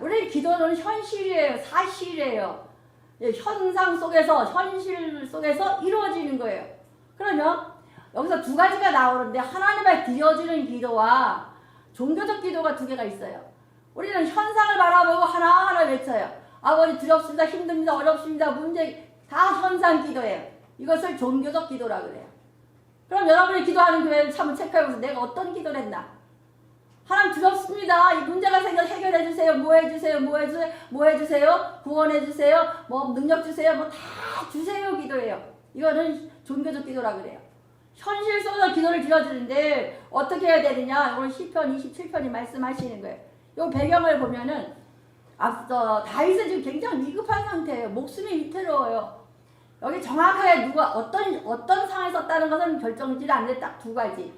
우리 기도는 현실이에요. 사실이에요. 예, 현상 속에서 현실 속에서 이루어지는 거예요. 그러면 여기서 두 가지가 나오는데 하나님의 드려지는 기도와 종교적 기도가 두 개가 있어요. 우리는 현상을 바라보고 하나하나 외쳐요. 아버지 두렵습니다. 힘듭니다. 어렵습니다. 문제 다 현상 기도예요. 이것을 종교적 기도라 그래요. 그럼 여러분이 기도하는 교회를 한번 체크해보세요. 내가 어떤 기도를 했나? 하나님 두렵습니다. 이 문제가 생겨 해결해 주세요. 뭐 해 주세요. 뭐 해 주세요. 뭐 해 주세요. 구원해 주세요. 뭐 능력 주세요. 뭐 다 주세요 기도예요. 이거는 종교적 기도라 그래요. 현실 속에서 기도를 드려주는데 어떻게 해야 되느냐? 오늘 시편 27편이 말씀하시는 거예요. 이 배경을 보면은 앞서 다윗은 지금 굉장히 위급한 상태예요. 목숨이 위태로워요. 여기 정확하게 누가 어떤 어떤 상황에 썼다는 것은 결정지를 않는데 딱두 가지.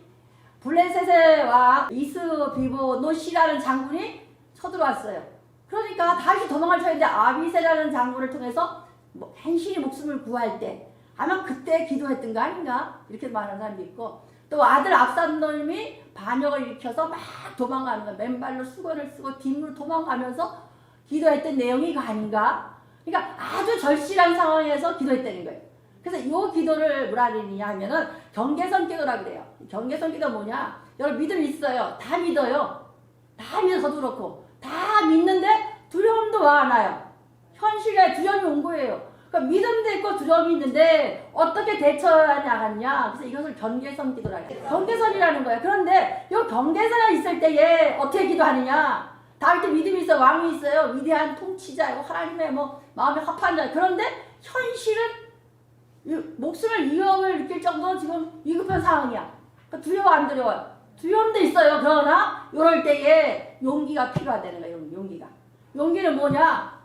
블레셋의 왕 이스비보노시라는 장군이 쳐들어왔어요. 그러니까 다시 도망을 쳐야 되는데 아비세라는 장군을 통해서 뭐 행신이 목숨을 구할 때 아마 그때 기도했던 거 아닌가? 이렇게 말하는 사람도 있고 또 아들 압산놈이 반역을 일으켜서 막 도망가는 거야 맨발로 수건을 쓰고 뒷으로 도망가면서 기도했던 내용이 그 아닌가? 그러니까 아주 절실한 상황에서 기도했다는 거예요. 그래서 이 기도를 뭐라 그러느냐 하면은 경계선 기도라 그래요 경계선 기도 뭐냐? 여러분 믿음 있어요. 다 믿어요. 다 믿어 저도 그렇고. 다 믿는데 두려움도 와 나요. 현실에 두려움이 온 거예요. 그러니까 믿음도 있고 두려움이 있는데 어떻게 나가냐 그래서 이것을 경계선 기도라 해요. 경계선이라는 거예요. 그런데 이 경계선에 있을 때에 어떻게 기도하느냐? 다윗도 믿음이 있어 왕이 있어요. 위대한 통치자이고 하나님의 뭐 마음에 합한 자. 그런데 현실은 이 목숨을 위협을 느낄 정도로 지금 위급한 상황이야 그러니까 두려워 안 두려워요 두려움도 있어요 그러나 이럴 때에 용기가 필요하다는 거예요 용기가 용기는 뭐냐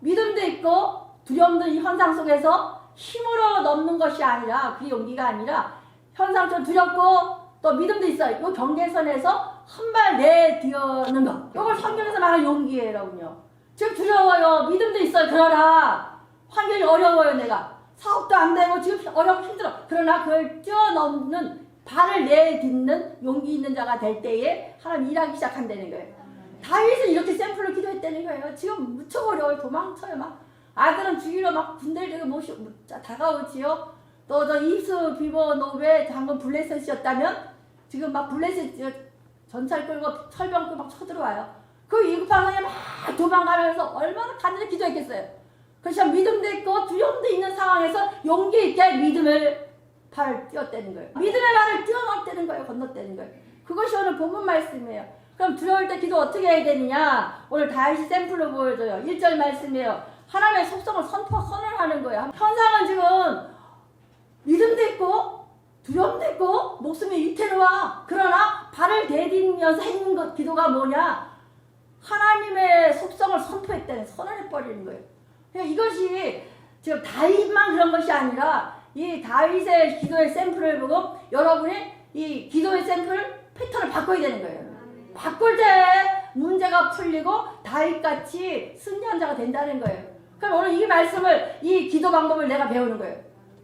믿음도 있고 두려움도 이 현상 속에서 힘으로 넘는 것이 아니라 그 용기가 아니라 현상처럼 두렵고 또 믿음도 있어요. 이 경계선에서 한 발 내디어는 것. 이걸 성경에서 말하는 용기예요군요. 지금 두려워요. 믿음도 있어요. 그러나 환경이 어려워요. 내가 사업도 안 되고 지금 어렵고 힘들어. 그러나 그걸 뛰어넘는 발을 내딛는 용기 있는 자가 될 때에 하나님 일하기 시작한다는 거예요. 다윗은 이렇게 샘플로 기도했다는 거예요. 지금 무척 어려워요. 도망쳐요. 막 아들은 죽이러 막 군대를 모시 다가오지요. 또 저 입수 비버 노베 장군 블레셋이었다면 지금 막 블레셋 전차를 끌고 철병 끌고 막 쳐들어와요. 그 위급한 상황에 막 도망가면서 얼마나 간절히 기도했겠어요. 그래서 믿음도 있고 두려움도 있는 상황에서 용기 있게 믿음을 발을 띄었다는 거예요. 믿음의 발을 띄어놨다는 거예요. 건넜다는 거예요. 그것이 오늘 본문 말씀이에요. 그럼 두려울 때 기도 어떻게 해야 되느냐? 오늘 다시 샘플로 보여줘요. 1절 말씀이에요. 하나님의 속성을 선포, 선언하는 거예요. 현상은 지금 믿음도 있고 두려움도 있고 목숨이 위태로워. 그러나 발을 내딛면서 했는 것 기도가 뭐냐? 하나님의 속성을 선포했다는 선언해 버리는 거예요. 그러니까 이것이 지금 다윗만 그런 것이 아니라 이 다윗의 기도의 샘플을 보고 여러분이 이 기도의 샘플 패턴을 바꿔야 되는 거예요. 바꿀 때 문제가 풀리고 다윗같이 승리한 자가 된다는 거예요. 그럼 오늘 이 말씀을 이 기도 방법을 내가 배우는 거예요.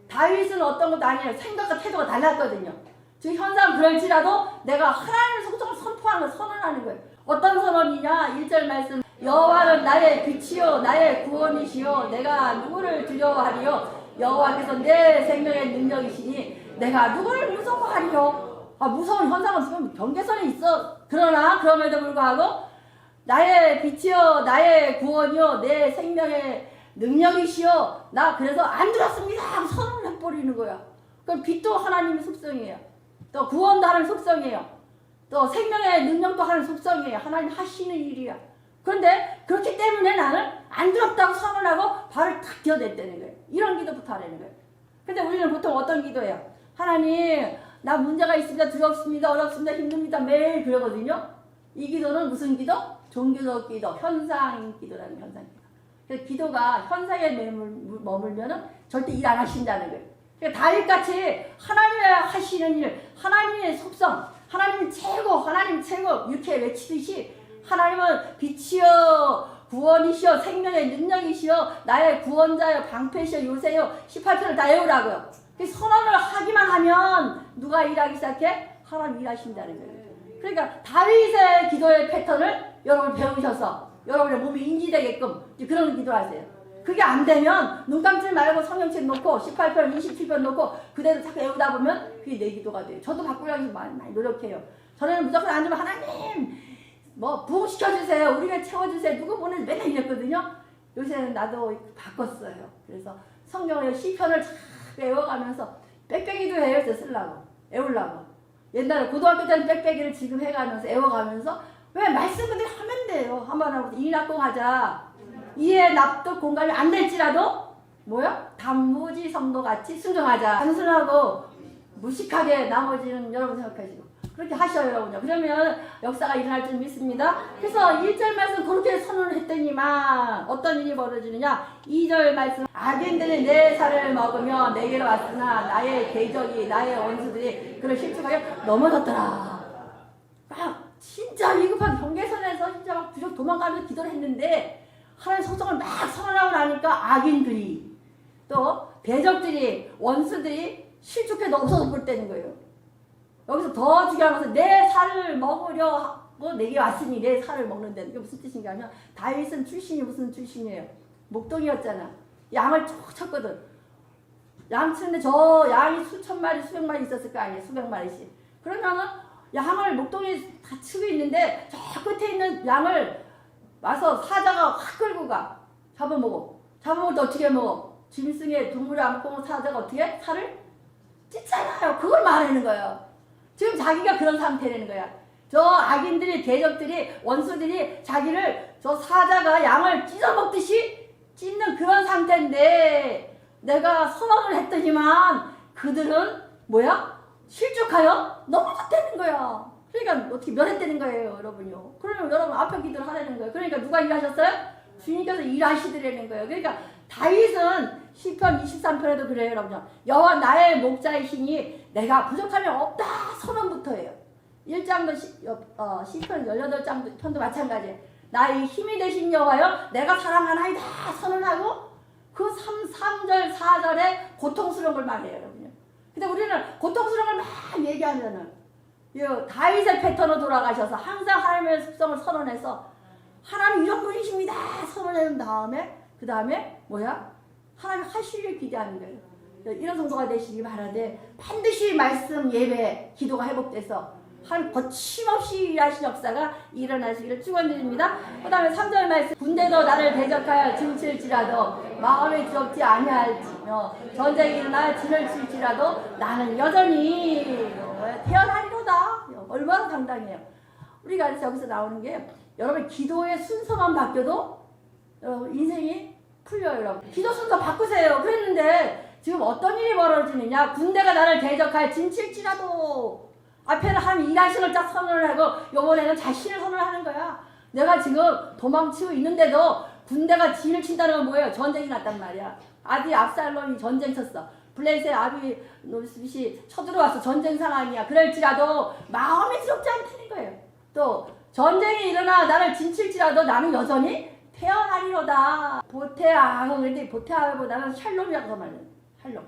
다윗은 어떤 것도 아니에요. 생각과 태도가 달랐거든요. 지금 현상 그럴지라도 내가 하나님의 속성을 선포하는 걸 선언하는 거예요. 어떤 선언이냐? 1절 말씀 여호와는 나의 빛이요 나의 구원이시요 내가 누구를 두려워하리요 여호와께서 내 생명의 능력이시니 내가 누구를 무서워하리요? 아 무서운 현상은 지금 경계선에 있어. 그러나 그럼에도 불구하고 나의 빛이요 나의 구원이요 내 생명의 능력이시여. 나 그래서 안 들었습니다. 선언을 해버리는 거야. 그럼 빛도 하나님의 속성이에요. 또 구원도 하나님의 속성이에요. 또 생명의 능력도 하나님의 속성이에요. 하나님 하시는 일이야. 그런데 그렇기 때문에 나는 안 들었다고 선언하고 발을 탁 뛰어댔다는 거예요 이런 기도부터 하라는 거예요. 근데 우리는 보통 어떤 기도예요? 하나님 나 문제가 있습니다. 두렵습니다. 어렵습니다. 힘듭니다. 매일 그러거든요. 이 기도는 무슨 기도? 종교적 기도 현상 기도라는 현상 기도. 그 기도가 현상에 머물- 머물면은 절대 일 안 하신다는 거예요. 그러니까 다윗같이 하나님의 하시는 일, 하나님의 속성, 하나님 최고, 하나님 최고 이렇게 외치듯이 하나님은 빛이여 구원이시여 생명의 능력이시여 나의 구원자여 방패시여 요새여 18편을 다 외우라고요. 그 선언을 하기만 하면 누가 일하기 시작해? 하나님 일하신다는 거예요. 그러니까 다윗의 기도의 패턴을 여러분 배우셔서 여러분의 몸이 인지되게끔 그런 기도하세요. 그게 안 되면 눈 감지 말고 성경책 놓고 18편, 27편 놓고 그대로 자꾸 외우다 보면 그게 내 기도가 돼요. 저도 바꾸려고 많이, 많이 노력해요. 저는 무조건 앉으면 하나님 뭐 부흥시켜주세요. 우리를 채워주세요. 누구 보내 맨날 이랬거든요. 요새는 나도 바꿨어요. 그래서 성경을 시편을 쫙 외워가면서 빽빽이도 해요. 저 쓰려고. 외우려고. 옛날에 고등학교 때는 빽빽이를 지금 해가면서 외워가면서 왜 말씀 그대로 하면 돼요. 한번 하고 이납공하자. 이해 납득 공감이 안 될지라도 뭐야? 단무지 성도 같이 순종하자. 단순하고 무식하게 나머지는 여러분 생각하시고 그렇게 하셔요. 그러면 역사가 일어날 줄 믿습니다. 그래서 1절 말씀 그렇게 선언을 했더니만 어떤 일이 벌어지느냐 2절 말씀 악인들이 내 살을 먹으며 내게로 왔으나 나의 대적이 나의 원수들이 그를 실축하여 넘어졌더라. 아, 진짜 위급한 경계선에서 진짜 막 부적 도망가면서 기도를 했는데 하나님 성성을 막 선언하고 나니까 악인들이 또 대적들이 원수들이 실족해 넘어서 볼 때는 거예요. 여기서 더 중요한 것은 내 살을 먹으려 하고 내게 왔으니 내 살을 먹는다. 이게 무슨 뜻인가 하면 다윗은 출신이 무슨 출신이에요? 목동이었잖아. 양을 쭉 쳤거든. 양 치는데 저 양이 수천 마리 수백 마리 있었을 거 아니에요. 수백 마리씩. 그러면은 양을 목동이 다 치고 있는데 저 끝에 있는 양을 와서 사자가 확 끌고 가. 잡아먹어. 잡아먹을 때 어떻게 먹어? 짐승의 동물을 안고 사자가 어떻게? 살을 찢잖아요. 그걸 말하는 거예요. 지금 자기가 그런 상태라는 거야. 저 악인들이, 대적들이, 원수들이 자기를 저 사자가 양을 찢어먹듯이 찢는 그런 상태인데 내가 선언을 했더니만 그들은 뭐야? 실족하여 넘어졌다는 거야. 그러니까 어떻게 멸했다는 거예요, 여러분요. 그러면 여러분 앞에 기도를 하라는 거예요. 그러니까 누가 일하셨어요? 주님께서 일하시더라는 거예요. 그러니까 다윗은 시편 23편에도 그래요, 여러분요. 여호와 나의 목자이시니 내가 부족하면 없다 선언부터예요. 1장도 시, 어, 시편 18장도 편도 마찬가지예요. 나의 힘이 되신 여호와여 내가 사랑하나이다 선언하고 그 3, 3절 4절에 고통스러운 걸 말해요, 여러분요. 근데 우리는 고통스러운 걸 막 얘기하면은 이 다윗의 패턴으로 돌아가셔서 항상 하나님의 속성을 선언해서 하나님 이런 분이십니다 선언한 다음에 그 다음에 뭐야 하나님 하시기를 기대하는 거예요. 이런 성도가 되시기 바라되 반드시 말씀 예배 기도가 회복돼서 한 거침없이 일하신 역사가 일어나시기를 축원드립니다. 그 다음에 3절 말씀 군대도 나를 대적하여 진칠지라도 마음에 두렵지 아니할지며 전쟁이 일어나 진을 칠지라도 나는 여전히 태어나리로다. 얼마나 당당해요. 우리가 여기서 나오는 게 여러분 기도의 순서만 바뀌어도 여러분 인생이 풀려요. 기도 순서 바꾸세요. 그랬는데 지금 어떤 일이 벌어지느냐 군대가 나를 대적하여 진칠지라도 앞에는 하나님 일하시는 딱 선언을 하고 요번에는 자신을 선언하는 거야. 내가 지금 도망치고 있는데도 군대가 진을 친다는 건 뭐예요? 전쟁이 났단 말이야. 아들 압살롬이 전쟁 쳤어. 블레셋 아비 노스빗이 쳐들어와서 전쟁 상황이야. 그럴지라도 마음이 두렵지 않다는 거예요. 또 전쟁이 일어나 나를 진칠지라도 나는 여전히 태어나리로다. 보태아, 근데 보태아보다는 샬롬이라고 말해요. 샬롬.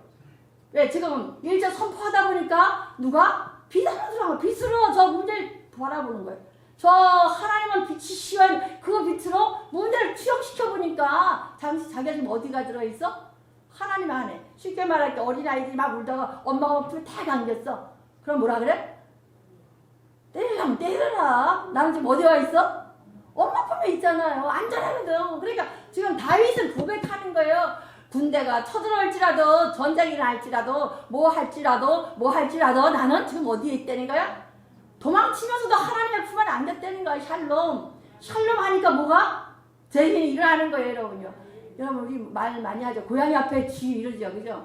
왜 지금 일제 선포하다 보니까 누가 비단으로 빛으로 저 문제를 바라보는 거예요. 저 하나님은 빛이 시원 그 빛으로 문제를 투영시켜 보니까 잠시 자기가 지금 어디가 들어 있어? 하나님 안에 쉽게 말할 때 어린 아이들이 막 울다가 엄마가 품에 다 감겼어. 그럼 뭐라 그래? 때리라면 때려라. 나는 지금 어디 와 있어? 엄마 품에 있잖아요. 안전하거든. 그러니까 지금 다윗은 고백하는 거예요. 군대가 쳐들어올지라도 전쟁이 날지라도 뭐 할지라도 뭐 할지라도 나는 지금 어디에 있다는 거야? 도망치면서도 하나님의 품 안에 안겼다는 거야. 샬롬. 샬롬 하니까 뭐가? 재민이 일어나는 거예요, 여러분요. 여러분 우리 말 많이 하죠. 고양이 앞에 쥐 이러죠, 그죠?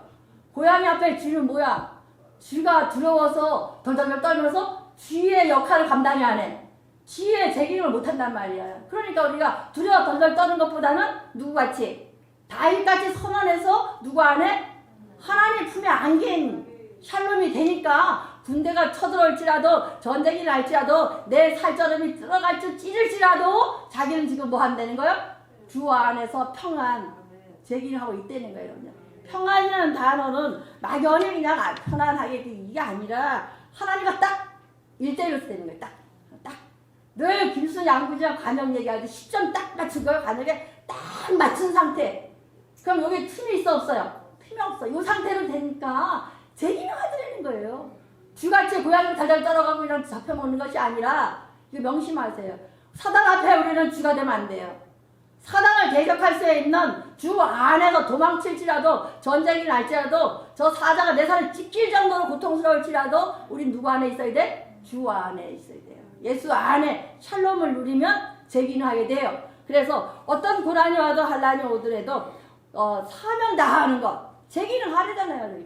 고양이 앞에 쥐는 뭐야? 쥐가 두려워서 덜덜덜 떨면서 쥐의 역할을 감당이 안 해. 쥐의 책임을 못 한단 말이야. 그러니까 우리가 두려워 덜덜 떠는 것보다는 누구같이 다윗같이 선언해서 누구 안에 하나님 품에 안긴 샬롬이 되니까 군대가 쳐들어올지라도 전쟁이 날지라도 내 살처럼이 들어갈 줄 찌를지라도 자기는 지금 뭐 한다는 거요? 주 안에서 평안 제기하고 있다는 거예요. 여러분요. 평안이라는 단어는 막연히 그냥 아, 편안하게 그 이게 아니라 하나님과 딱 일대일로 쓰는 거예요. 딱. 딱. 늘 김순 양구장 관역 얘기할 때 10점 딱 맞춘 거예요. 관역에 딱 맞춘 상태. 그럼 여기 틈이 있어 없어요? 틈이 없어. 이 상태로 되니까 재기능하더라는 거예요. 쥐같이 고양이 달달 떨어가고 이런 잡혀먹는 것이 아니라 이거 명심하세요. 사단 앞에 우리는 쥐가 되면 안 돼요. 사단을 대적할 수 있는 주 안에서 도망칠지라도 전쟁이 날지라도 저 사자가 내 살을 찢길 정도로 고통스러울지라도 우린 누구 안에 있어야 돼? 주 안에 있어야 돼요. 예수 안에 샬롬을 누리면 재기능하게 돼요. 그래서 어떤 고난이 와도 한란이 오더라도 어, 사명 다하는 것 재기능 하려잖아요.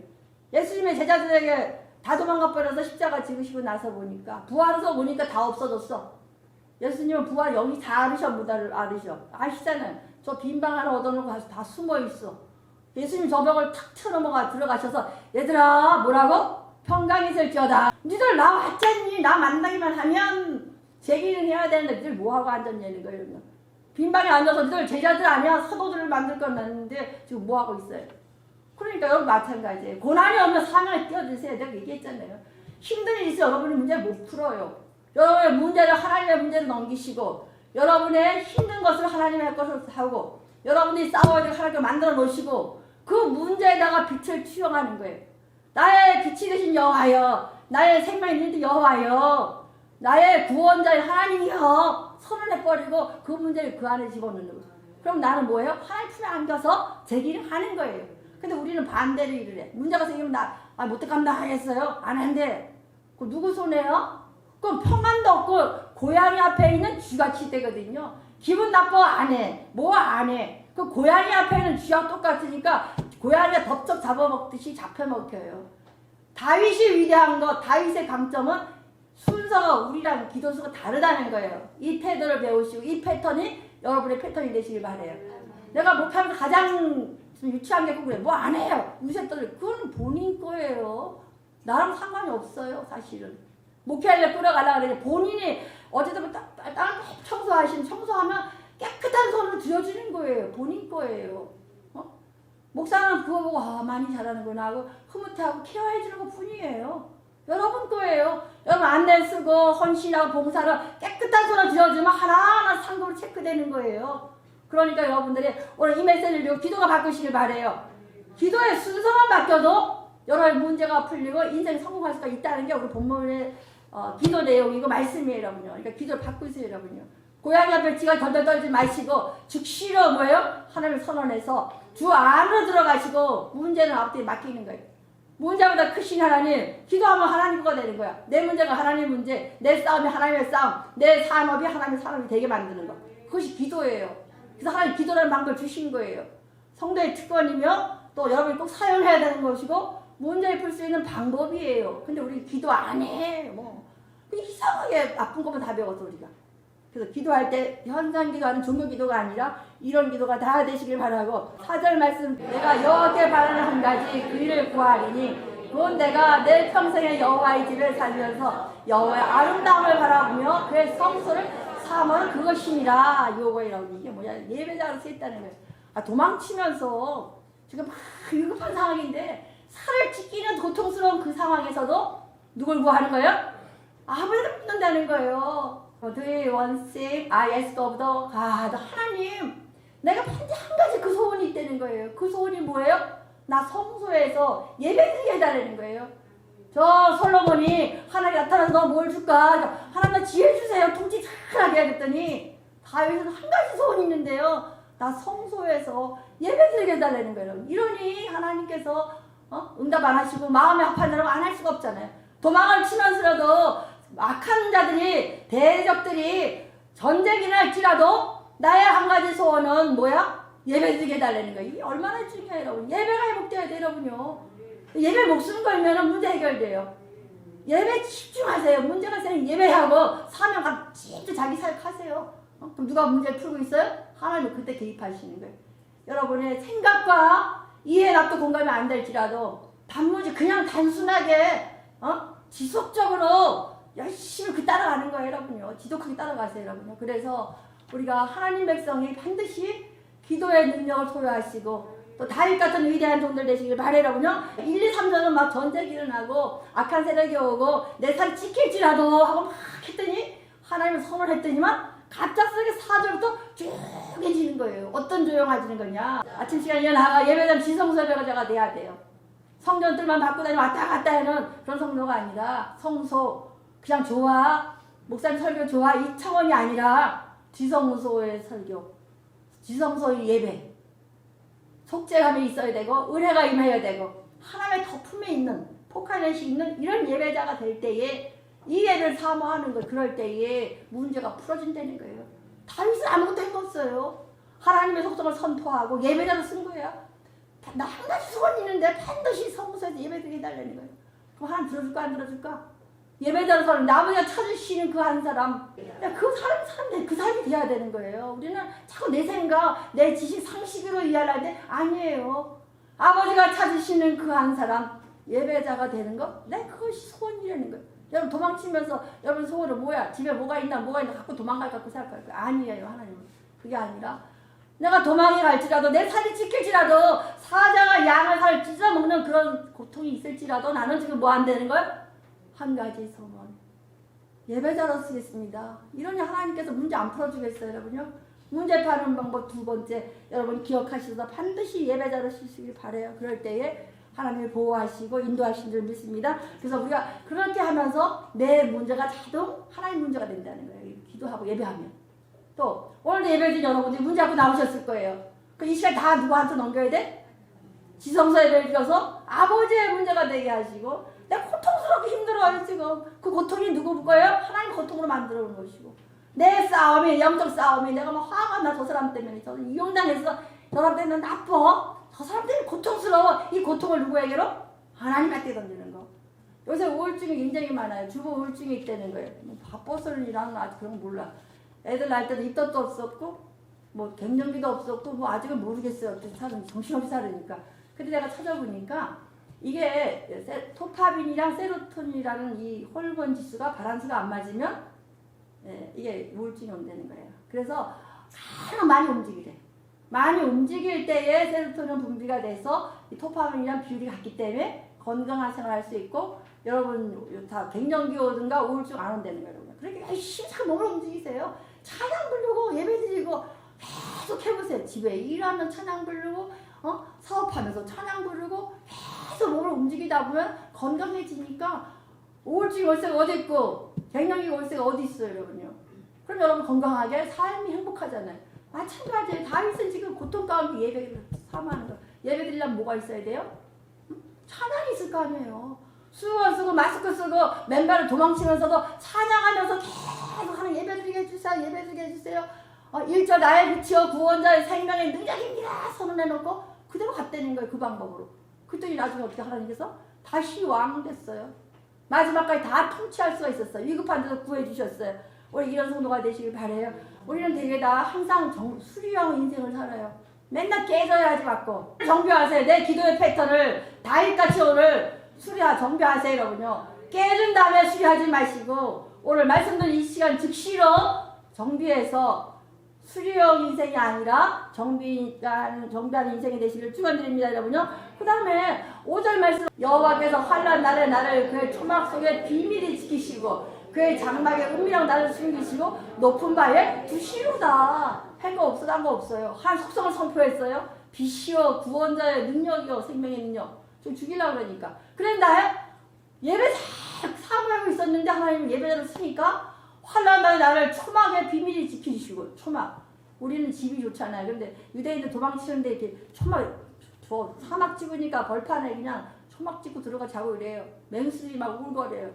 예수님의 제자들에게 다 도망가 버려서 십자가 지으시고 나서 보니까 부활해서 보니까 다 없어졌어. 예수님은 부활 여기 다 알으셔 못 알으셔 아시잖아요. 저 빈방 하나 얻어놓고 가서 다 숨어 있어. 예수님 저 벽을 탁 틀어넘어가 들어가셔서 얘들아 뭐라고? 평강이 있을지어다. 니들 나 왔잖니. 나 만나기만 하면 제기는 해야 되는데 니들 뭐하고 앉았냐는 거예요. 이러면. 빈방에 앉아서 니들 제자들 아니야. 사도들을 만들 건 맞는데 지금 뭐하고 있어요. 그러니까 여러분 마찬가지예요. 고난이 오면 사명에 뛰어드세요. 내가 얘기했잖아요. 힘든 일이 있어 여러분이 문제를 못 풀어요. 여러분의 문제를 하나님의 문제를 넘기시고 여러분의 힘든 것을 하나님의 것을 하고 여러분이 싸워야 될 하나님께 만들어 놓으시고 그 문제에다가 빛을 투영하는 거예요. 나의 빛이 되신 여호와여 나의 생명이 있는 여호와여 나의 구원자의 하나님이여 손을 내버리고 그 문제를 그 안에 집어넣는 거예요. 그럼 나는 뭐예요? 하나님 품에 안겨서 제기를 하는 거예요. 근데 우리는 반대로 일을 해. 문제가 생기면 나, 아, 못해간다 하겠어요? 안 한대. 그 누구 손해요? 그럼 평안도 없고 고양이 앞에 있는 쥐같이 되거든요. 기분 나빠 안 해. 뭐 안 해. 그 고양이 앞에 있는 쥐와 똑같으니까 고양이가 덥석 잡아먹듯이 잡혀먹혀요. 다윗이 위대한 것, 다윗의 강점은 순서가 우리랑 기도수가 다르다는 거예요. 이 태도를 배우시고 이 패턴이 여러분의 패턴이 되시길 바래요. 내가 목하면서 가장 좀 유치한 게 그래. 뭐 안 해요. 떠들 그건 본인 거예요. 나랑 상관이 없어요, 사실은. 목회하려 끌어가려고 그러니 본인이 딱, 딱 청소하시면 청소하면 깨끗한 손으로 들여주는 거예요. 본인 거예요. 어? 목사는 그거 보고 아 많이 잘하는구나 하고 흐뭇해하고 케어해주는 것 뿐이에요. 여러분 거예요. 여러분 안내 쓰고 헌신하고 봉사를 깨끗한 손으로 들여주면 하나하나 상도로 체크되는 거예요. 그러니까 여러분들이 오늘 이 메시지를 듣고 기도가 바꾸시길 바래요. 기도의 순서만 바뀌어도 여러 문제가 풀리고 인생 성공할 수가 있다는 게 우리 본문의 어, 기도 내용이고 말씀이에요, 여러분요. 그러니까 기도를 바꾸세요, 여러분요. 고양이 앞에 지가 덜덜 떨지 마시고 즉시로 뭐예요? 하나님을 선언해서 주 안으로 들어가시고 문제는 앞뒤에 맡기는 거예요. 문제보다 크신 하나님, 기도하면 하나님 거가 되는 거야. 내 문제가 하나님 문제, 내 싸움이 하나님의 싸움, 내 산업이 하나님의 산업이 되게 만드는 거. 그것이 기도예요. 그래서 하나님 기도라는 방법을 주신 거예요. 성도의 특권이며 또 여러분이 꼭 사용해야 되는 것이고 문제를 풀 수 있는 방법이에요. 근데 우리 기도 안 해. 뭐 이상하게 아픈 것만 다 배웠어 우리가. 그래서 기도할 때 현상 기도하는 종교 기도가 아니라 이런 기도가 다 되시길 바라고 사절 말씀 내가 여호와께 바라는 한 가지 그 일을 구하리니 그건 내가 내 평생에 여호와의 집을 살면서 여호와의 아름다움을 바라보며 그의 성소를 사모는 그것이니라 요거이라고 이게 뭐야 예배자로 쓰였다는 거예요. 아 도망치면서 지금 막 위급한 상황인데 살을 찢기는 고통스러운 그 상황에서도 누굴 구하는 거예요? 아무래도 믿는다는 거예요. Do you want? I ask of the God. 하나님, 내가 반드시 한 가지 그 소원이 있다는 거예요. 그 소원이 뭐예요? 나 성소에서 예배 드리게 해달라는 거예요. 저 솔로몬이 하나님 나타나서 너 뭘 줄까? 하나님 나 지혜 주세요. 통치 잘하게 하겠더니 다윗은 한 가지 소원이 있는데요. 나 성소에서 예배 드리게 해달라는 거예요. 이러니 하나님께서 어? 응답 안 하시고 합한 사람 안할 수가 없잖아요. 도망을 치면서라도 악한 자들이 대적들이 전쟁이 날지라도 나의 한 가지 소원은 뭐야? 예배 드리게 해달라는 거예요. 이게 얼마나 중요해요, 여러분. 예배가 회복돼야 돼요, 여러분요. 예배 목숨 걸면 문제 해결돼요. 예배 집중하세요. 문제가 생기면 예배하고 사명감 진짜 자기 사역하세요. 어? 그럼 누가 문제를 풀고 있어요? 하나님은 그때 개입하시는 거예요. 여러분의 생각과 이해 납도 공감이 안 될지라도 단무지 그냥 단순하게 어? 지속적으로 열심히 그 따라가는 거예요, 여러분요. 지독하게 따라가세요, 여러분요. 그래서 우리가 하나님 백성이 반드시 기도의 능력을 소유하시고 또 다윗 같은 위대한 종들 되시길 여러분요. 1, 2, 3절은 막 전쟁이 일어나고 악한 세력이 오고 내 살이 찍힐지라도 하고 막 했더니 하나님을 선언했더니만 갑작스럽게 사절부터 조용해지는 거예요. 어떤 조용해지는 거냐? 아침 시간에 나가 예배당 지성소배가 돼야 돼요. 성전들만 받고 다니면 왔다 갔다 하는 그런 성도가 아니라 성소 그냥 좋아 목사님 설교 좋아 이 차원이 아니라 지성소의 설교 지성소의 예배 속죄감이 있어야 되고 은혜가 임해야 되고 하나님의 덮음에 있는 포카넷이 있는 이런 예배자가 될 때에 이 예배를 사모하는 거 그럴 때에 문제가 풀어진다는 거예요. 다윗은 아무것도 해봤어요. 하나님의 속성을 선포하고 예배자로 쓴 거야. 나 한 가지 소원 있는데 반드시 성소에서 예배 드리게 해달라는 거예요. 그럼 하나님 들어줄까 안 들어줄까? 예배자로 서는 나머지가 찾으시는 그 한 사람 야, 그 사람 사람 그 사람이 돼야 되는 거예요. 우리는 자꾸 내 생각, 내 지식, 상식으로 이해하는데 아니에요. 아버지가 찾으시는 그 한 사람 예배자가 되는 거, 내 그것이 소원이라는 거예요. 여러분 도망치면서 여러분 소원은 뭐야? 집에 뭐가 있나 뭐가 있나 갖고 도망갈 갖고 생각할 거예요. 아니에요 하나님은 그게 아니라 내가 도망이 갈지라도 내 살이 지킬지라도 사자가 양을 살 찢어 먹는 그런 고통이 있을지라도 나는 지금 뭐 안 되는 걸? 한 가지 소원 예배자로 쓰겠습니다. 이러니 하나님께서 문제 안 풀어주겠어요 여러분요? 문제 파는 방법 두 번째 여러분 기억하셔서 반드시 예배자로 쓰시길 바래요. 그럴 때에 하나님이 보호하시고 인도하신 줄 믿습니다. 그래서 우리가 그렇게 하면서 내 문제가 자동 하나님 문제가 된다는 거예요. 기도하고 예배하면. 또 오늘도 예배드린 여러분들이 문제 갖고 나오셨을 거예요. 그 이 시간 다 누구한테 넘겨야 돼? 지성소 예배를 드려서 아버지의 문제가 되게 하시고 내가 고 통스럽게 힘들어요 지금. 그 고통이 누구 거예요? 하나님 고통으로 만들어 놓은 것이고 내 싸움이 영적 싸움이 내가 막 화가 나 저 사람 때문에 저는 이용당해서 저 사람 때문에 나빠. 저 사람 때문에 고통스러워. 이 고통을 누구에게로? 하나님한테 던지는 거. 요새 우울증이 굉장히 많아요. 주부 우울증이 있다는 거예요. 뭐 바빠서는 일하는 아직 그런 거 몰라. 애들 낳을 때도 입덧도 없었고 뭐 갱년기도 없었고 뭐 아직은 모르겠어요. 정신없이 살으니까. 근데 내가 찾아보니까 이게 세- 토파빈이랑 세로토닌이라는 이 호르몬 지수가 바란스가 안 맞으면 예, 이게 우울증이 온다는 거예요. 그래서 가장 많이 움직이래. 많이 움직일 때에 세로토닌 분비가 돼서 이 토파민이랑 비율이 같기 때문에 건강한 생활 할 수 있고 여러분 다 갱년기 오든가 우울증 안 온다는 거예요. 그러니까 열심히 잘 몸을 움직이세요. 찬양 부르고 예배 드리고 계속 해보세요. 집에 일하면 찬양 부르고 어? 사업하면서 찬양 부르고 계속 몸을 움직이다 보면 건강해지니까 우울증 월세가 어디 있고 갱년기 월세가 어디 있어요 여러분요. 그럼 여러분 건강하게 삶이 행복하잖아요. 마찬가지예요. 다윗은 지금 고통 가운데 예배를 사모하는 거. 예배 드리려면 뭐가 있어야 돼요? 응? 찬양이 있을 거 아니에요. 수건 쓰고 마스크 쓰고 맨발을 도망치면서도 찬양하면서 계속 하는 예배 드리게 해주세요. 예배 드리게 해주세요. 어, 1절 나의 빛이여 구원자의 생명의 능력입니다. 선언해놓고 그대로 갔다는 거예요. 그 방법으로. 그랬더니 나중에 어떻게 하나님께서 다시 왕 됐어요. 마지막까지 다 통치할 수가 있었어요. 위급한 데서 구해주셨어요. 우리 이런 성도가 되시길 바래요. 우리는 되게 다 항상 정, 수리형 인생을 살아요. 맨날 깨져야지 맞고 정비하세요. 내 기도의 패턴을 다윗같이 오늘 수리하 정비하세요 여러분요. 깨진 다음에 수리하지 마시고 오늘 말씀드린 이 시간 즉시로 정비해서 수리형 인생이 아니라 정비하는 정비하는 인생이 되시길 축원드립니다 여러분요. 그 다음에 5절 말씀. 여호와께서 환란 날에 나를 그의 초막 속에 비밀히 지키시고 그의 장막에 은밀한 나를 숨기시고 높은 바에 두시로다. 할 거 없어 딴거 없어요. 한 속성을 선포했어요. 빛이요 구원자의 능력이요 생명의 능력. 좀 죽이려고 그러니까. 그래 나 예배 싹 사모하고 있었는데 하나님 예배자를 쓰니까 환란 날에 나를 초막에 비밀히 지키시고 초막 우리는 집이 좋잖아요 근데 유대인들 도망치는데 이렇게 초막 저 사막 찍으니까 벌판에 그냥 초막 찍고 들어가 자고 이래요 맹수들이 막 울거려요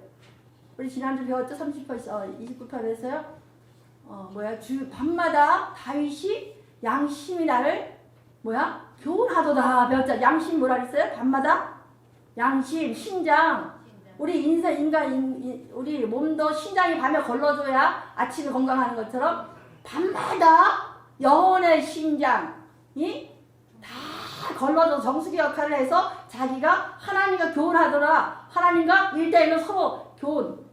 우리 지난주 배웠죠? 30편, 어, 29편에서요. 어, 뭐야? 주, 밤마다 다윗이 양심이 나를, 뭐야? 교훈하도다. 배웠죠? 양심 뭐라 그랬어요? 밤마다? 양심, 신장. 우리 인생, 인간, 인, 인- 우리 몸도 신장이 밤에 걸러줘야 아침에 건강하는 것처럼 밤마다 영혼의 신장이 다 걸러서 정수기 역할을 해서 자기가 하나님과 교훈하더라. 하나님과 일대일로 서로 교훈.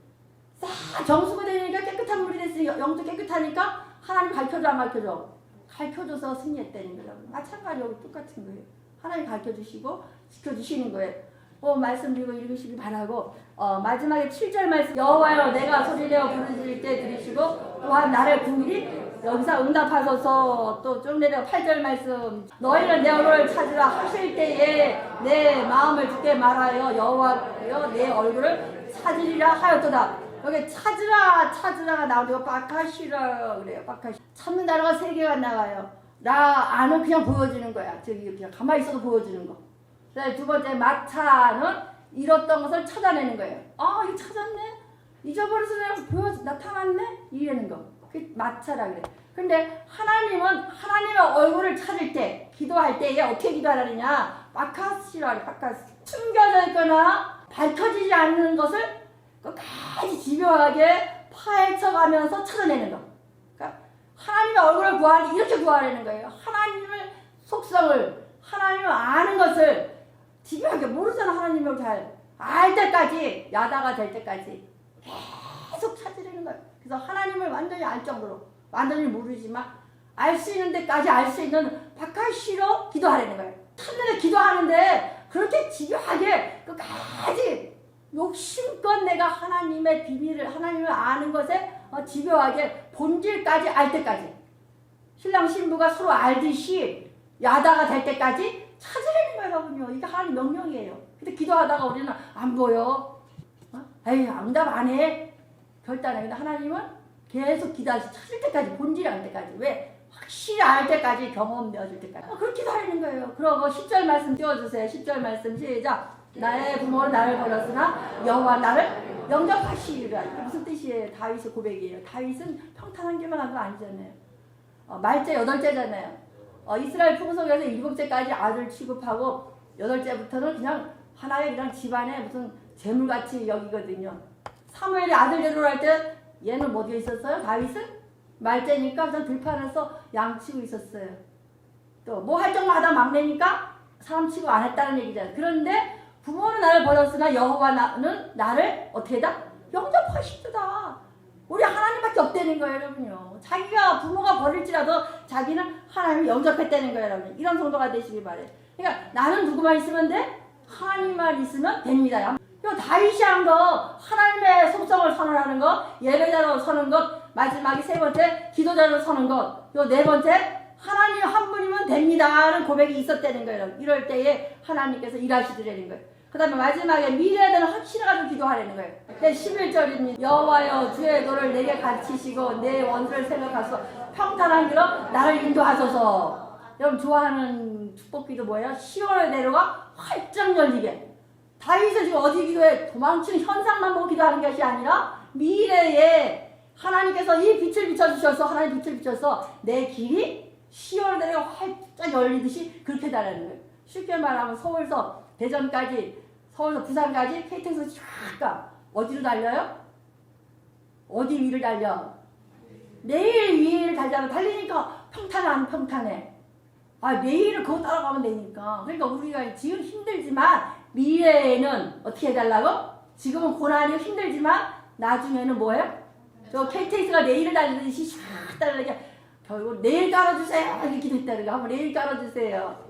싹 정수가 되니까 깨끗한 물이 됐으니 영도 깨끗하니까 하나님 가르쳐줘 안 가르쳐줘? 가르쳐줘서 승리했다는 거예요. 마찬가지로 똑같은 거예요. 하나님 가르쳐주시고 지켜주시는 거예요. 어, 말씀드리고 읽으시기 바라고 어, 마지막에 7절 말씀 여호와여 내가 소리내어 부르짖을 때 들으시고 또한 나를 궁일이 여기서 응답하소서. 또 좀 내려 8절 말씀. 너희는 내 얼굴을 찾으라 하실 때에 내 마음을 주게 말하여 여호와여 내 얼굴을 찾으리라 하였도다. 여기 찾으라 찾으라가 나오고 바카시라 그래요 바카시. 찾는 단어가 세 개가 나와요. 나 안은 그냥 보여지는 거야. 저기 그냥 가만히 있어도 보여지는 거. 그다음에 두 번째 마차는 잃었던 것을 찾아내는 거예요. 아 이거 찾았네? 잊어버려서 내가 보여 나타났네? 이러는 거 그게 마차라 그래 근데 하나님은 하나님의 얼굴을 찾을 때 기도할 때에 어떻게 기도하라느냐 바카시라 그래 바카시 숨겨져 있거나 밝혀지지 않는 것을 끝까지 집요하게 파헤쳐가면서 찾아내는 거. 그러니까 하나님의 얼굴을 구하니 이렇게 구하라는 거예요. 하나님의 속성을 하나님을 아는 것을 집요하게 모르잖아 하나님을 잘 알 때까지 야다가 될 때까지 계속 거예요. 그래서 하나님을 완전히 알 정도로 완전히 모르지만 알 수 있는 데까지 알 수 있는 바카시로 기도하라는 거예요. 찾는데 기도하는데 그렇게 집요하게 끝까지 욕심껏 내가 하나님의 비밀을 하나님을 아는 것에 어, 집요하게 본질까지 알 때까지. 신랑 신부가 서로 알듯이 야다가 될 때까지 찾으려는 거예요 이게 하나님 명령이에요. 근데 기도하다가 우리는 안 보여. 어? 에이 응답 안 해 결단해 근데 하나님은 계속 기도하시 찾을 때까지 본질 알 때까지 왜 확실히 알 때까지 경험 되어질 때까지 어, 그렇게 기도하는 거예요 그러고 10절 말씀 띄워주세요 10절 말씀 시작 나의 부모는 나를 버렸으나 여호와 나를 영접하시리라. 무슨 뜻이에요? 다윗의 고백이에요. 다윗은 평탄한 길만 한 거 아니잖아요. 어, 말째 여덟째잖아요. 어, 이스라엘 풍속에서 일곱째까지 아들 취급하고 여덟째부터는 그냥 하나의 그냥 집안의 무슨 재물같이 여기거든요. 사무엘이 아들 데려올 때 얘는 뭐 어디에 있었어요? 다윗은 말째니까 그냥 들판에서 양치고 있었어요. 또 뭐 할 적마다 막내니까 사람 치고 안 했다는 얘기잖아요. 그런데 부모는 나를 버렸으나 여호와는 나를 어떻게 다 영접하시도다. 우리 하나님밖에 없다는 거예요, 여러분요. 자기가 부모가 버릴지라도 자기는 하나님을 영접했다는 거예요, 여러분. 이런 정도가 되시길 바래. 그러니까 나는 누구만 있으면 돼? 하나님만 있으면 됩니다. 이 다윗이 한 거, 하나님의 속성을 선언하는 거, 예배자로 서는 것, 마지막에 세 번째 기도자로 서는 것, 요 네 번째 하나님 한 분이면 됩니다라는 고백이 있었다는 거예요. 이럴 때에 하나님께서 일하시더라는 거예요. 그 다음에 마지막에 미래에 대한 확신을 가지고 기도하라는 거예요. 네, 11절입니다. 여호와여 주의 도를 내게 가르치시고 내 원수를 생각하소 평탄한 길로 나를 인도하소서. 여러분 좋아하는 축복기도 뭐예요? 시온의 대로가 활짝 열리게. 다윗은 지금 어디 기도해? 도망치는 현상만 보고 기도하는 것이 아니라 미래에 하나님께서 이 빛을 비춰주셔서 하나님 빛을 비춰서 내 길이 시온의 대로가 활짝 열리듯이 그렇게 달라는 거예요. 쉽게 말하면 서울서 대전까지 서울서 부산까지 KTX에서 쫙 가. 어디로 달려요? 어디 위를 달려? 내일 위를 달려면 달리니까 평탄 안 평탄해. 아 내일은 그거 따라가면 되니까. 그러니까 우리가 지금 힘들지만 미래에는 어떻게 해달라고? 지금은 고난이 힘들지만 나중에는 뭐예요? 저 KTX가 내일을 달리듯이 쫙 달리게 결국 내일 깔아주세요 이렇게 기도했다는 거 한번 내일 깔아주세요.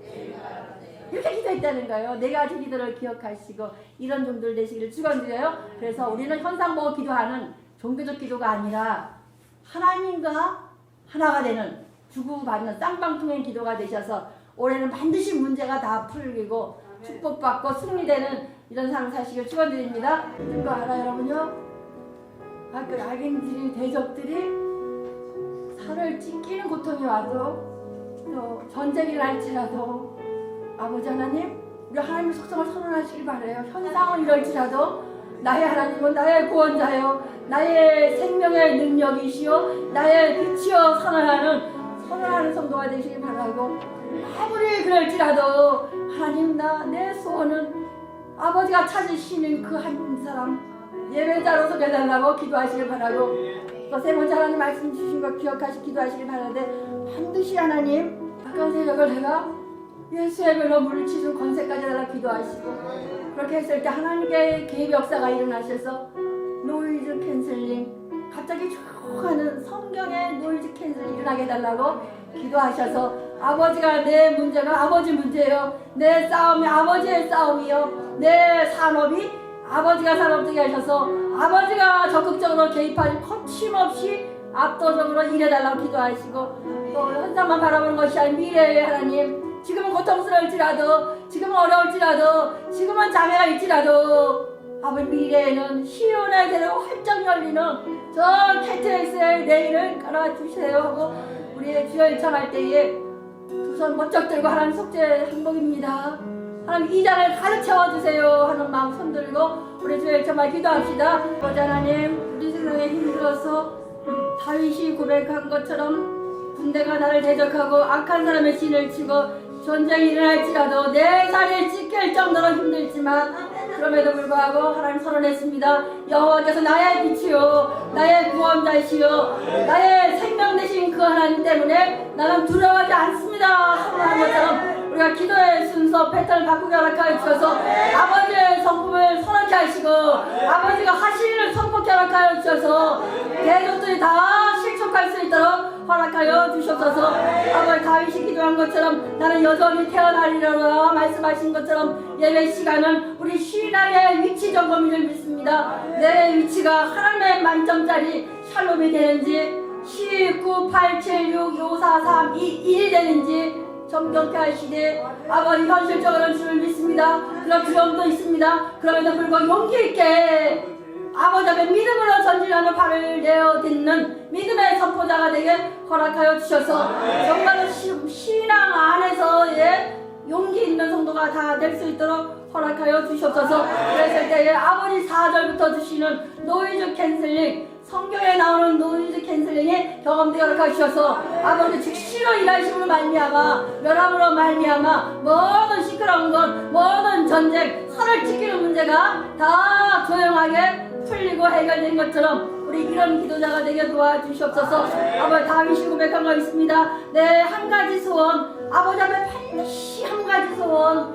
이렇게 기도했다는 거예요. 내가 주 기도를 기억하시고 이런 종들 되시기를 축원드려요. 그래서 우리는 현상 보고 기도하는 종교적 기도가 아니라 하나님과 하나가 되는 주고받는 쌍방통행 기도가 되셔서 올해는 반드시 문제가 다 풀리고 축복받고 승리되는 이런 삶 사시길 축원드립니다. 이거 알아요, 여러분요? 아그 악인들이 대적들이 살을 찢기는 고통이 와도 또 전쟁이 날지라도 아버지 하나님 우리 하나님의 속성을 선언하시길 바래요. 현상은 이럴지라도 나의 하나님은 나의 구원자요 나의 생명의 능력이시요 나의 빛이요 선언하는 선언하는 성도가 되시길 바라고 아무리 그럴지라도 하나님 나 내 소원은 아버지가 찾으시는 그 한 사람 예배자로서 되달라고 기도하시길 바라고 또 세 번째 하나님 말씀 주신 거 기억하시 기도하시길 바라는데 반드시 하나님 아까 새벽을 내가 예수의 별로 물리치는 권세까지 달라 기도하시고 그렇게 했을 때 하나님의 개입 역사가 일어나셔서 노이즈 캔슬링 갑자기 쭉 하는 성경의 노이즈 캔슬 일어나게 해달라고 기도하셔서 아버지가 내 문제가 아버지 문제예요. 내 싸움이 아버지의 싸움이요. 내 산업이 아버지가 산업되게 하셔서 아버지가 적극적으로 개입하시 거침없이 압도적으로 일해달라고 기도하시고 또 현상만 바라보는 것이 아닌 미래의 하나님 지금은 고통스러울지라도 지금은 어려울지라도 지금은 장애가 있지라도 아버지 미래에는 시온의 대로 활짝 열리는 저 캐트엑스의 내일을 깔아주세요 하고 우리의 주여 일창할 때에 두 손 번쩍 들고 하나님 속죄 항복입니다. 하나님 이 장을 가득 채워주세요 하는 마음 손들고 우리 주여 일창말 기도합시다. 아버지 하나님 우리 세상에 힘들어서 다윗이 고백한 것처럼 군대가 나를 대적하고 악한 사람의 신을 치고 전쟁이 일어날지라도 내 살이 찢길 정도로 힘들지만 그럼에도 불구하고 하나님 선언했습니다. 여호와께서 나의 빛이요 나의 구원자이시요 나의 생명 되신 그 하나님 때문에 나는 두려워하지 않습니다. 선언한 것처럼 우리가 기도의 순서 패턴을 바꾸게 허락하여 주셔서. 아버지의 성품을 선언케 하시고 아버지가 일을 선포케 허락하여 주셔서. 대적들이 다 실족할 수 있도록 허락하여 주셨소서. 아버지 다윗이 기도한 것처럼 나는 여전히 태어나리라 말씀하신 것처럼 예배 시간은 우리 신앙의 위치 점검을 믿습니다. 내 위치가 하나님의 만점짜리 샬롬이 되는지 19, 8, 7, 6, 5, 4, 3, 2, 1이 되는지 정경케 하시되 아버지 현실적으로는 주를 믿습니다. 그런 두려움도 있습니다. 그럼에도 불구하고 용기 있게 아버지 앞에 믿음으로 전진하는 발을 내어 딛는 믿음의 선포자가 되게 허락하여 주셔서 정말로 시- 신앙 안에서의 용기 있는 성도가 다 될 수 있도록 허락하여 주시옵소서. 그랬을 때에 아버지 4절부터 주시는 노이즈 캔슬링 성경에 나오는 노이즈 캔슬링이 경험되게 허락하셔서 아버지 즉시로 일하심으로 말미암아 멸함으로 말미암아 모든 시끄러운 것 모든 전쟁 선을 지키는 문제가 다 조용하게 풀리고 해결된 것처럼 우리 이런 기도자가 되게 도와주시옵소서. 아버지 다윗이 고백한 거 있습니다. 내 한 가지 소원. 아버지 앞에 반드시 한 가지 소원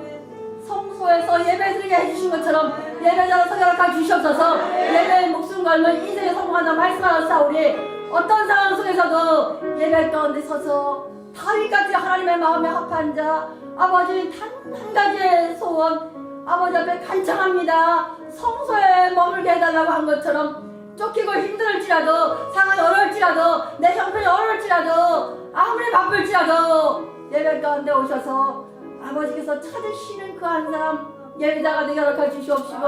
성소에서 예배 드리게 해주신 것처럼 예배자로 서결하여 주시옵소서. 예배의 목숨 걸면 인생에 성공한다 말씀하셨사오니 어떤 상황 속에서도 예배 가운데 서서 다윗같이 하나님의 마음에 합한 자 아버지 단 한 가지의 소원 아버지 앞에 간청합니다. 성소에 머물게 해달라고 한 것처럼 쫓기고 힘들을지라도 상황이 어려울지라도 내 형편이 어려울지라도 아무리 바쁠지라도 예배 가운데 오셔서 아버지께서 찾으시는 그 한 사람 되게 허락해 주시옵시고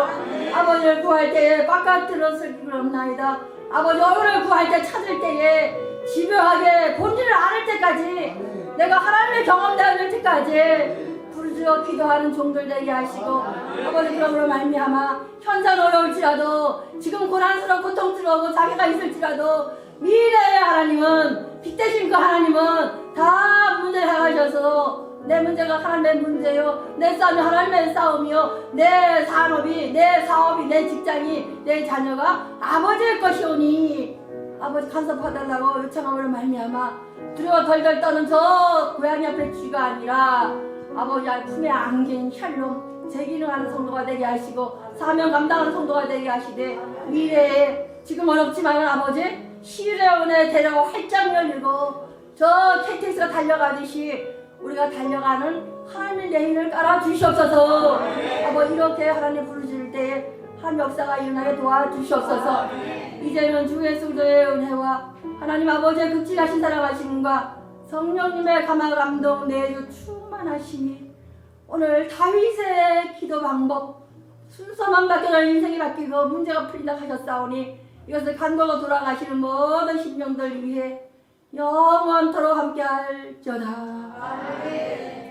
아버지를 구할 때에 바깥으로 슬기를 없나이다. 아버지 얼굴을 구할 때 찾을 때에 집요하게 본질을 알을 때까지 내가 하나님의 경험되어질 때까지 부르짖어 기도하는 종들 되게 하시고 아버지 그러므로 말미암아 현장 어려울지라도 지금 고난스러워 고통스러워 자기가 있을지라도 미래의 하나님은 빛 대신 그 하나님은 다 문제를 해가셔서 내 문제가 하나님의 문제요. 내 싸움이 하나님의 싸움이요. 내 산업이 내 사업이 내 직장이 내 자녀가 아버지의 것이오니. 아버지 간섭하달라고 요청함으로 말미암아 두려워 덜덜 떠는 저 고양이 앞에 쥐가 아니라 아버지 품에 안긴 샬롬 재기능하는 성도가 되게 하시고 사명 감당하는 성도가 되게 하시되 미래에 지금 어렵지만 아버지 시레온의 대라고 활짝 열리고 저 KTX가 달려가듯이 우리가 달려가는 하나님의 레인을 깔아 주시옵소서. 아버지 이렇게 하나님 부르실 때에 한 역사가 일어나게 도와주시옵소서. 이제는 주 예수의 은혜와 하나님 아버지의 극진하신 사랑하심과 성령님의 감화 감동 내주 충만하시니 오늘 다윗의 기도 방법 순서만 바뀌어 인생이 바뀌고 문제가 풀린다 하셨사오니 이것을 간과고 돌아가시는 모든 심령들 위해 영원토록 함께할지어다. 아멘.